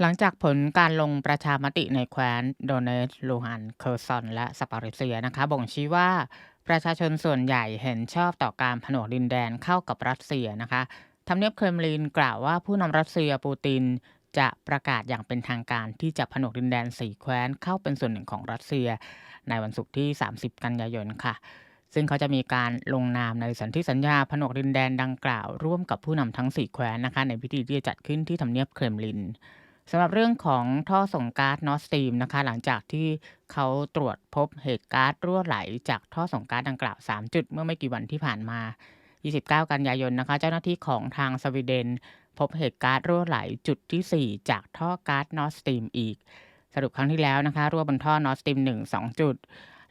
หลังจากผลการลงประชามติในแคว้นโดเนตลูฮัน เคอร์ซอน และสปาริเซียนะคะบ่งชี้ว่าประชาชนส่วนใหญ่เห็นชอบต่อการผนวกดินแดนเข้ากับรัสเซียนะคะทำเนียบเครมลินกล่าวว่าผู้นำรัสเซียปูตินจะประกาศอย่างเป็นทางการที่จะผนวกดินแดนสี่แคว้นเข้าเป็นส่วนหนึ่งของรัสเซีย ในวันศุกร์ที่ 30 กันยายนค่ะ ซึ่งเขาจะมีการลงนามในสันธิสัญญาผนวกดินแดนดังกล่าว ร่วมกับผู้นำทั้ง4แคว้นนะคะ ในพิธีที่จะจัดขึ้นที่ทำเนียบเครมลิน สำหรับเรื่องของท่อส่งก๊าซนอร์สตีมนะคะ หลังจากที่เขาตรวจพบเหตุก๊าซรั่วไหล จากท่อส่งก๊าซดังกล่าว 3 จุด เมื่อไม่กี่วันที่ผ่านมา 29 กันยายนนะคะ เจ้าหน้าที่ของทางสวีเดน พบเหตุก๊าซรั่วไหลจุดที่ 4 จากท่อก๊าซนอร์สตีมอีก สรุปครั้งที่แล้วนะคะรั่วบนท่อนอร์สตีม1 2 จุด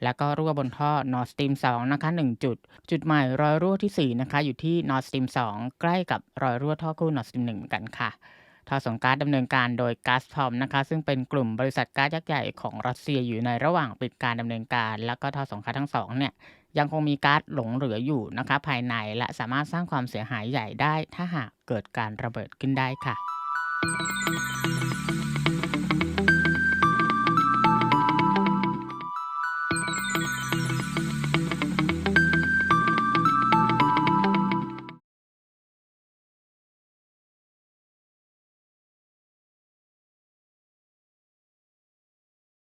แล้วก็รั่วบนท่อนอร์สตีม2นะคะ1จุด จุดใหม่รอยรั่วที่4นะคะอยู่ที่นอร์สตีม2ใกล้กับรอยรั่วท่อคู่นอร์สตีม1เหมือนกันค่ะ ท่อส่งก๊าซดำเนินการโดยก๊าซพอมนะคะซึ่งเป็นกลุ่มบริษัทก๊าซยักษ์ใหญ่ของรัสเซียอยู่ในระหว่างปิดการดำเนินการ แล้วก็ท่อส่งก๊าซทั้งสองเนี่ยยังคงมีก๊าซหลงเหลืออยู่นะคะภายในและสามารถสร้างความเสียหายใหญ่ได้ ถ้าหากเกิดการระเบิดขึ้นได้ค่ะ